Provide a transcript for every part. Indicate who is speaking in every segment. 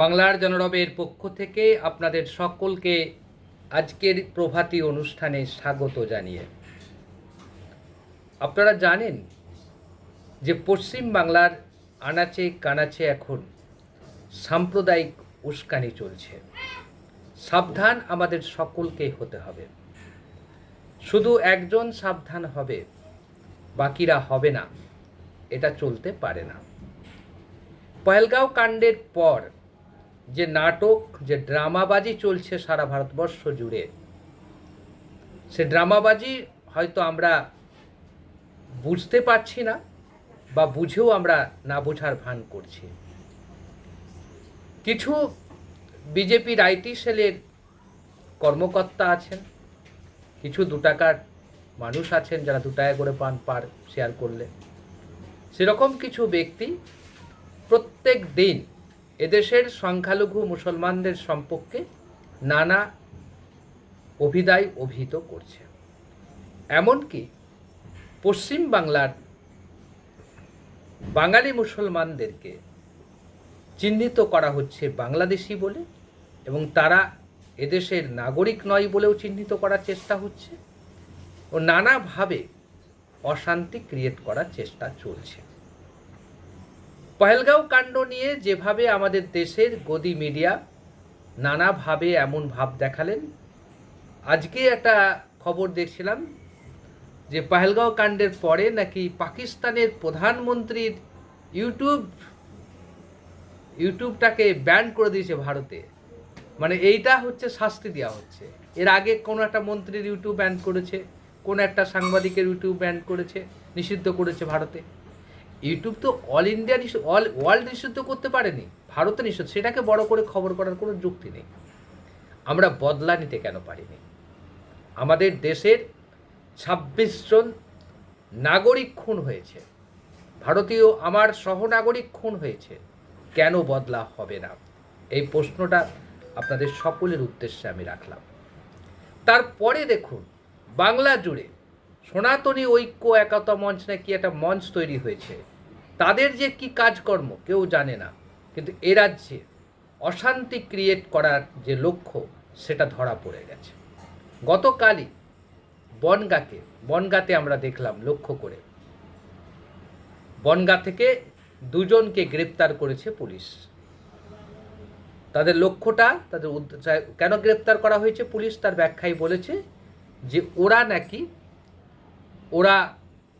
Speaker 1: বাংলার জনরবের পক্ষ থেকে আপনাদের সকলকে আজকের প্রভাতী অনুষ্ঠানে স্বাগত জানিয়ে। আপনারা জানেন যে পশ্চিম বাংলার আনাচে কানাচে এখন সাম্প্রদায়িক উস্কানি চলছে। সাবধান আমাদের সকলকেই হতে হবে। শুধু একজন সাবধান হবে, বাকিরা হবে না। এটা চলতে পারে না। পহেলগাঁও কাণ্ডের পর যে নাটক, যে ড্রামাবাজি চলছে সারা ভারতবর্ষ জুড়ে, সে ড্রামাবাজি হয়তো আমরা বুঝতে পারছি না বা বুঝেও আমরা না বোঝার ভান করছি। কিছু বিজেপির আইটি সেলের কর্মকর্তা আছেন, কিছু দু টাকার মানুষ আছেন যারা দু টাকা করে পান পার শেয়ার করলে। সেরকম কিছু ব্যক্তি প্রত্যেক দিন এদেশের সংখ্যালঘু মুসলমানদের সম্পর্কে নানা অভিদায় অভিহিত করছে। এমনকি পশ্চিম বাংলার বাঙালি মুসলমানদেরকে চিহ্নিত করা হচ্ছে বাংলাদেশি বলে এবং তারা এদেশের নাগরিক নয় বলেও চিহ্নিত করার চেষ্টা হচ্ছে ও নানাভাবে অশান্তি ক্রিয়েট করার চেষ্টা চলছে। পহেলগাঁও কাণ্ড নিয়ে যেভাবে আমাদের দেশের গদি মিডিয়া নানাভাবে এমন ভাব দেখালেন, আজকে একটা খবর দেখছিলাম যে পহেলগাঁও কাণ্ডের পরে নাকি পাকিস্তানের প্রধানমন্ত্রীর ইউটিউব, ইউটিউবটাকে ব্যান করে দিয়েছে ভারতে। মানে এইটা হচ্ছে শাস্তি দেওয়া হচ্ছে। এর আগে কোনো একটা মন্ত্রীর ইউটিউব ব্যান করেছে, কোনো একটা সাংবাদিকের ইউটিউব ব্যান করেছে, নিষিদ্ধ করেছে ভারতে। ইউটিউব তো অল ইন্ডিয়া অল ওয়ার্ল্ড নিষিদ্ধ করতে পারেনি ভারতে নিষিদ্ধ, সেটাকে বড় করে খবর করার কোনো যুক্তি নেই। আমরা বদলা নিতে কেন পারিনি? আমাদের দেশের ছাব্বিশ জন নাগরিক খুন হয়েছে, ভারতীয় আমার সহনাগরিক খুন হয়েছে, কেন বদলা হবে না? এই প্রশ্নটা আপনাদের সকলের উদ্দেশ্যে আমি রাখলাম। তারপরে দেখুন, বাংলা জুড়ে সনাতনী ঐক্য একতা মঞ্চ নাকি একটা মঞ্চ তৈরি হয়েছে তাদের যে কি কাজকর্ম, কেউ জানে না। কিন্তু এ রাজ্যে অশান্তি ক্রিয়েট করার যে লক্ষ্য, সেটা ধরা পড়ে গেছে। গতকালই বনগাঁকে, বনগাঁতে আমরা দেখলাম লক্ষ্য করে। বনগাঁ থেকে দুজনকে গ্রেপ্তার করেছে পুলিশ। তাদের লক্ষ্যটা, তাদের কেন গ্রেপ্তার করা হয়েছে পুলিশ, তার ব্যাখ্যায় বলেছে যে ওরা নাকি, ওরা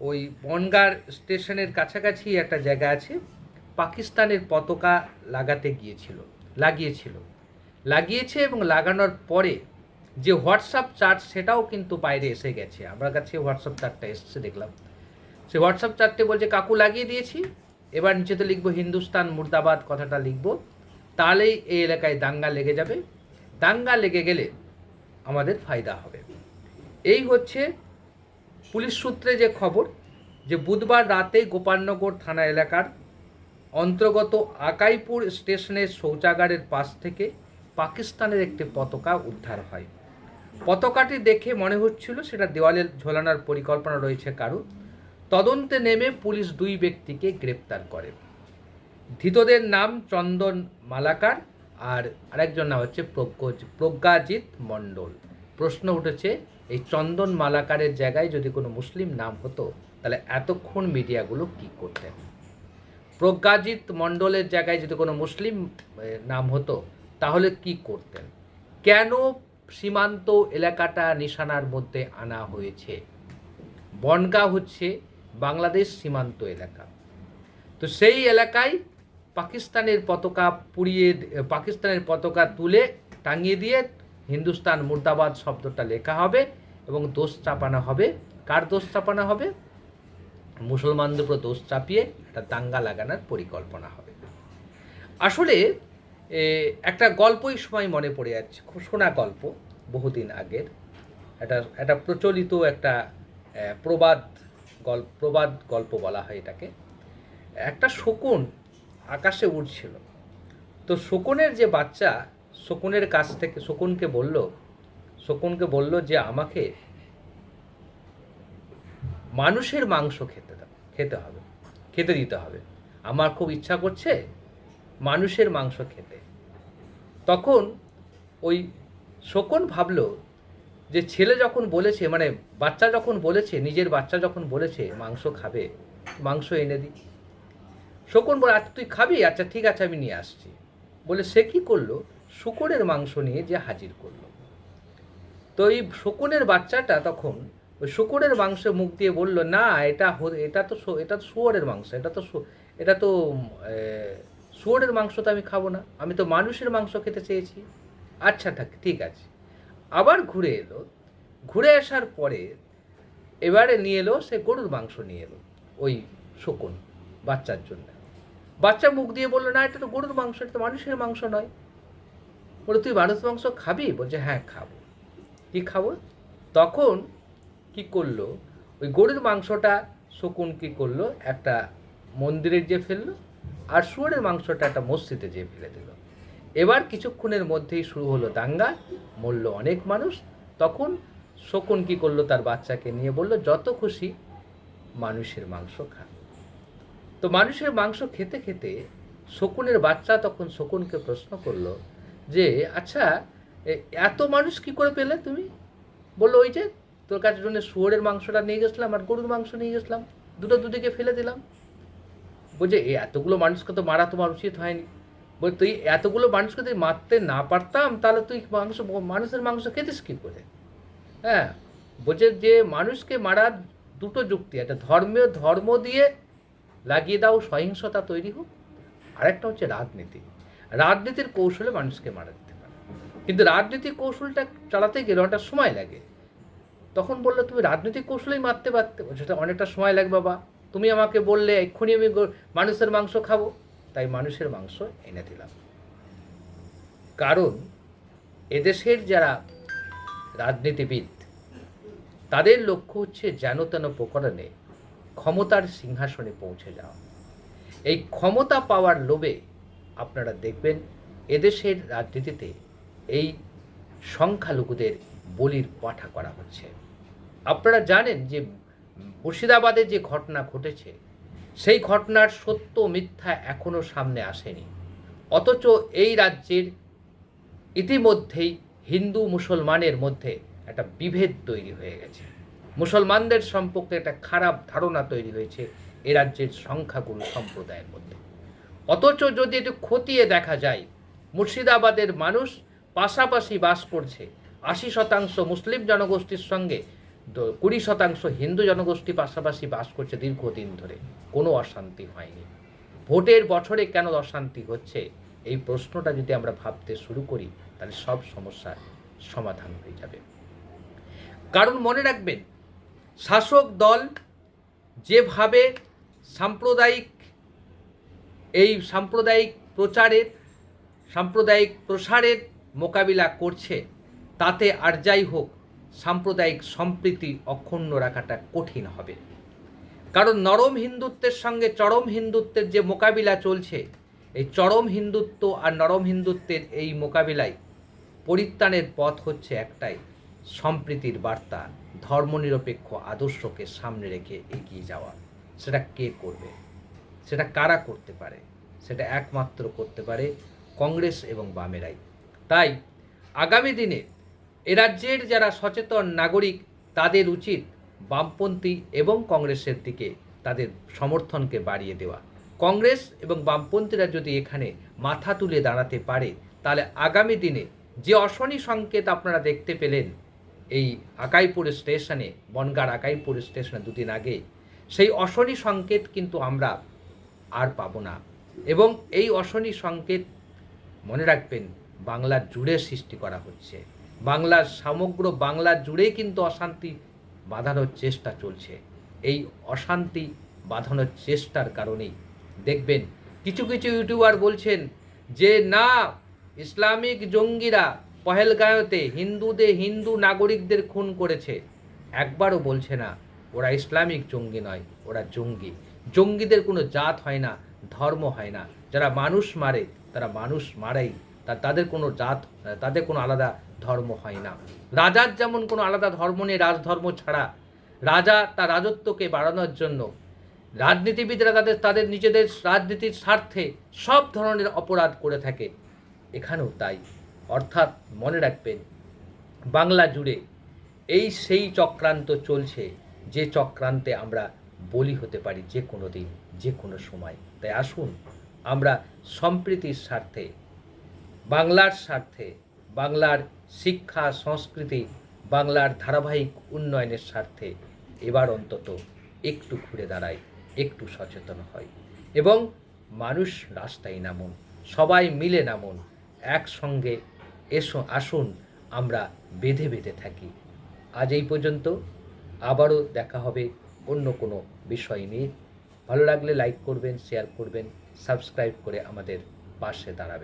Speaker 1: ওই বনগার স্টেশনের কাছাকাছি একটা জায়গা আছে, পাকিস্তানের পতাকা লাগাতে গিয়েছিল, লাগিয়েছিল। লাগিয়েছে এবং লাগানোর পরে যে হোয়াটসঅ্যাপ চার্ট, সেটাও কিন্তু বাইরে এসে গেছে। আমার কাছে হোয়াটসঅ্যাপ চার্টটা এসেছে, দেখলাম। সে হোয়াটসঅ্যাপ চার্টে বলছে, কাকু লাগিয়ে দিয়েছি। এবার নিচেতে লিখব হিন্দুস্তান, মুর্দাবাদ কথাটা লিখব। তাহলেই এই এলাকায় দাঙ্গা লেগে যাবে। দাঙ্গা লেগে গেলে আমাদের ফায়দা হবে। এই হচ্ছে পুলিশ সূত্রে যে খবর, যে বুধবার রাতে গোপালনগর থানা এলাকার অন্তর্গত আকাইপুর স্টেশনের শৌচাগারের পাশ থেকে পাকিস্তানের একটি পতাকা উদ্ধার হয়। পতাকাটি দেখে মনে হচ্ছিল সেটা দেওয়ালে ঝোলানোর পরিকল্পনা রয়েছে কারও তদন্তে নেমে পুলিশ দুই ব্যক্তিকে গ্রেপ্তার করে। ধৃতদের নাম চন্দন মালাকার আর আরেকজন নাম হচ্ছে প্রজ্ঞ প্রজ্ঞাজিৎ মণ্ডল। প্রশ্ন উঠেছে এই চন্দন মালাকারের জায়গায় যদি কোনো মুসলিম নাম হতো, তাহলে এতক্ষণ মিডিয়াগুলো কি করতেন? প্রজ্ঞাজিৎ মণ্ডলের জায়গায় যদি কোনো মুসলিম নাম হতো, তাহলে কি করতেন? কেন সীমান্ত এলাকাটা নিশানার মধ্যে আনা হয়েছে? বনগাঁ হচ্ছে বাংলাদেশ সীমান্ত এলাকা। তো সেই এলাকায় পাকিস্তানের পতাকা পুড়িয়ে পাকিস্তানের পতাকা তুলে টাঙিয়ে দিয়ে হিন্দুস্তান মুর্দাবাদ শব্দটা লেখা হবে এবং দোষ চাপানো হবে। কার দোষ চাপানো হবে? মুসলমানদের উপর দোষ চাপিয়ে একটা দাঙ্গা লাগানোর পরিকল্পনা হবে। আসলে একটা গল্পই সময় মনে পড়ে যাচ্ছে, খুব শোনা গল্প, বহুদিন আগের। একটা একটা প্রচলিত একটা প্রবাদ গল্প প্রবাদ গল্প বলা হয় এটাকে। একটা শকুন আকাশে উড়ছিল। তো শকুনের যে বাচ্চা শকুনের কাছ থেকে, শকুনকে বলল শকুনকে বলল যে আমাকে মানুষের মাংস খেতে খেতে হবে, খেতে দিতে হবে। আমার খুব ইচ্ছা করছে মানুষের মাংস খেতে। তখন ওই শকুন ভাবলো যে ছেলে যখন বলেছে মানে বাচ্চা যখন বলেছে, নিজের বাচ্চা যখন বলেছে, মাংস খাবে, মাংস এনে দিই শকুন বলে আচ্ছা তুই খাবি? আচ্ছা ঠিক আছে, আমি নিয়ে আসছি। বলে সে কি করল? শুকরের মাংস নিয়ে যে হাজির করল। তো এই শকুনের বাচ্চাটা তখন ওই শুকরের মাংসে মুখ দিয়ে বলল, না, এটা এটা তো এটা তো শুয়োরের মাংস, এটা তো এটা তো শুয়োরের মাংস তো আমি খাব না, আমি তো মানুষের মাংস খেতে চেয়েছি। আচ্ছা ঠিক আছে। আবার ঘুরে এলো, ঘুরে আসার পরে এবারে নিয়ে এলো, সে গরুর মাংস নিয়ে এলো, ওই শকুন, বাচ্চার জন্য। বাচ্চা মুখ দিয়ে বলল, না, এটা তো গরুর মাংস, এটা তো মানুষের মাংস নয়। বলে, তুই মানুষ মাংস খাবি? বলছে হ্যাঁ খাব। কি খাব? তখন কি করল? ওই গরুর মাংসটা শকুন কি করল? একটা মন্দিরে যে ফেলল আর শুয়োরের মাংসটা একটা মসজিদে যেয়ে ফেলে দিল। এবার কিছুক্ষণের মধ্যেই শুরু হলো দাঙ্গা, মরল অনেক মানুষ। তখন শকুন কি করল? তার বাচ্চাকে নিয়ে বলল, যত খুশি মানুষের মাংস খা। তো মানুষের মাংস খেতে খেতে শকুনের বাচ্চা তখন শকুনকে প্রশ্ন করল যে আচ্ছা এত মানুষ কি করে পেলে তুমি? বলল, ওই যে, তোর কাছে জন্য শুয়োরের মাংসটা নিয়ে গেছিলাম আর গরুর মাংস নিয়ে গেছিলাম। দুটো দুদিকে ফেলে দিলাম। বলছে এতগুলো মানুষকে তো মারা তোমার উচিত হয়নি। বল তুই এতগুলো মানুষকে যদি মারতে না পারতাম, তাহলে তুই মাংস, মানুষের মাংস খেতিস কী করে? হ্যাঁ বলছে যে, মানুষকে মারার দুটো যুক্তি, একটা ধর্মীয় ধর্ম দিয়ে লাগিয়ে দাও, সহিংসতা তৈরি হোক, আরেকটা হচ্ছে রাজনীতি। রাজনীতির কৌশলে মানুষকে মারা দিতে পারে। কিন্তু রাজনীতির কৌশলটা চালাতে গেলে অনেকটা সময় লাগে। তখন বলল, তুমি রাজনৈতিক কৌশলেই মারতে পারতে। "এটা অনেকটা সময় লাগবে বাবা। তুমি আমাকে বললে, এক্ষুনি আমি মানুষের মাংস খাব। তাই মানুষের মাংস এনে দিলাম। কারণ এদেশের যারা রাজনীতিবিদ, তাদের লক্ষ্য হচ্ছে যেন তেন প্রকরণে ক্ষমতার সিংহাসনে পৌঁছে যাওয়া। এই ক্ষমতা পাওয়ার লোভে আপনারা দেখবেন এদেশের রাজনীতিতে এই সংখ্যালঘুদের বলির পাঠা করা হচ্ছে। আপনারা জানেন যে মুর্শিদাবাদে যে ঘটনা ঘটেছে, সেই ঘটনার সত্য মিথ্যা এখনও সামনে আসেনি। অথচ এই রাজ্যের ইতিমধ্যেই হিন্দু মুসলমানের মধ্যে একটা বিভেদ তৈরি হয়ে গেছে। মুসলমানদের সম্পর্কে একটা খারাপ ধারণা তৈরি হয়েছে এ রাজ্যের সংখ্যাগুরু সম্প্রদায়ের মধ্যে। অথচ যদি একটু খতিয়ে দেখা যায়, মুর্শিদাবাদের মানুষ পাশাপাশি বাস করছে। আশি শতাংশ মুসলিম জনগোষ্ঠীর সঙ্গে কুড়ি শতাংশ হিন্দু জনগোষ্ঠী পাশাপাশি বাস করছে দীর্ঘদিন ধরে। কোনো অশান্তি হয়নি। ভোটের বছরে কেন অশান্তি হচ্ছে, এই প্রশ্নটা যদি আমরা ভাবতে শুরু করি, তাহলে সব সমস্যার সমাধান হয়ে যাবে। কারণ মনে রাখবেন, শাসক দল যেভাবে সাম্প্রদায়িক এই সাম্প্রদায়িক প্রচারের, সাম্প্রদায়িক প্রসারের মোকাবিলা করছে, তাতে আর যাই হোক, সাম্প্রদায়িক সম্প্রীতি অক্ষুণ্ণ রাখাটা কঠিন হবে। কারণ নরম হিন্দুত্বের সঙ্গে চরম হিন্দুত্বের যে মোকাবিলা চলছে, এই চরম হিন্দুত্ব আর নরম হিন্দুত্বের এই মোকাবিলায় পরিত্রাণের পথ হচ্ছে একটাই, সম্প্রীতির বার্তা, ধর্মনিরপেক্ষ আদর্শকে সামনে রেখে এগিয়ে যাওয়া। সেটা কে করবে? সেটা কারা করতে পারে? সেটা একমাত্র করতে পারে কংগ্রেস এবং বামেরাই। তাই আগামী দিনে এ রাজ্যের যারা সচেতন নাগরিক, তাদের উচিত বামপন্থী এবং কংগ্রেসের দিকে তাদের সমর্থনকে বাড়িয়ে দেওয়া। কংগ্রেস এবং বামপন্থীরা যদি এখানে মাথা তুলে দাঁড়াতে পারে, তাহলে আগামী দিনে যে অশনি সংকেত আপনারা দেখতে পেলেন, এই আকাইপুর স্টেশনে বনগার আকাইপুর স্টেশনে দুদিন আগে, সেই অশনি সংকেত কিন্তু আমরা আর পাবো না। এবং এই অশনি সংকেত মনে রাখবেন, বাংলা জুড়ে সৃষ্টি করা হচ্ছে। বাংলার সমগ্র বাংলা জুড়েই কিন্তু অশান্তি বাঁধানোর চেষ্টা চলছে। এই অশান্তি বাঁধানোর চেষ্টার কারণেই। দেখবেন, কিছু কিছু ইউটিউবার বলছেন যে, না, ইসলামিক জঙ্গিরা পহেলগাঁওতে হিন্দুদের হিন্দু নাগরিকদের খুন করেছে। একবারও বলছে না, ওরা ইসলামিক জঙ্গি নয়, ওরা জঙ্গি। জঙ্গিদের কোনো জাত হয় না, ধর্ম হয় না। যারা মানুষ মারে, তারা মানুষ মারাই। তা তাদের কোনো জাত, তাদের কোনো আলাদা ধর্ম হয় না। রাজার যেমন কোনো আলাদা ধর্ম নেই, রাজধর্ম ছাড়া। রাজা তার রাজত্বকে বাড়ানোর জন্য। রাজনীতিবিদরা তাদের তাদের নিজেদের রাজনীতির স্বার্থে সব ধরনের অপরাধ করে থাকে। এখানেও তাই। অর্থাৎ মনে রাখবেন, বাংলা জুড়ে এই সেই চক্রান্ত চলছে, যে চক্রান্তে আমরা বলি হতে পারি যে কোনো দিন, যে কোনো সময়। তাই আসুন, আমরা সম্প্রীতির স্বার্থে, বাংলার স্বার্থে, বাংলার শিক্ষা, সংস্কৃতি, বাংলার ধারাবাহিক উন্নয়নের স্বার্থে এবার অন্তত একটু ঘুরে দাঁড়াই, একটু সচেতন হয় এবং মানুষ রাস্তায় নামুন, সবাই মিলে নামুন, একসঙ্গে এসো, আসুন, আমরা বেঁধে বেঁধে থাকি। আজ এই পর্যন্ত, আবারও দেখা হবে অন্য কোনো বিষয় নিয়ে। ভালো লাগলে লাইক করবেন শেয়ার করবেন সাবস্ক্রাইব করে আমাদের পাশে দাঁড়াবেন।